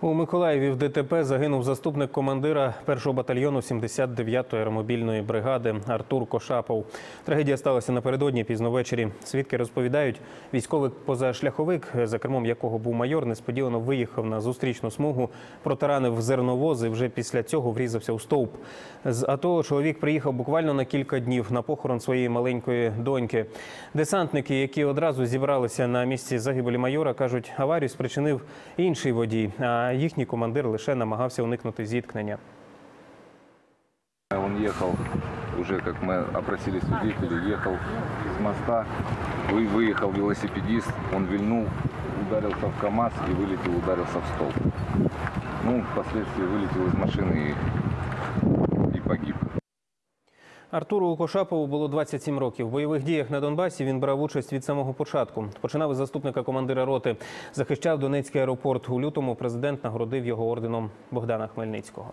У Миколаєві в ДТП загинув заступник командира 1-го батальйону 79-ї аеромобільної бригади Артур Кошапов. Трагедія сталася напередодні пізно ввечері. Свідки розповідають, військовий позашляховик, за кермом якого був майор, несподівано виїхав на зустрічну смугу, протаранив зерновоз і вже після цього врізався у стовп. З АТО чоловік приїхав буквально на кілька днів на похорон своєї маленької доньки. Десантники, які одразу зібралися на місці загибелі майора, кажуть, аварію спричинив інший водій, а їхній командир лише намагався уникнути зіткнення. Он ехал, уже как мы опросили свидетелей, ехал с моста, вы, выехал велосипедист, он вильнул, ударился в КАМАЗ и вылетел, ударился в столб. Ну, впоследствии вылетел из машины и, и погиб. Артуру Кошапову було 27 років. В бойових діях на Донбасі він брав участь від самого початку. Починав із заступника командира роти, захищав Донецький аеропорт. У лютому президент нагородив його орденом Богдана Хмельницького.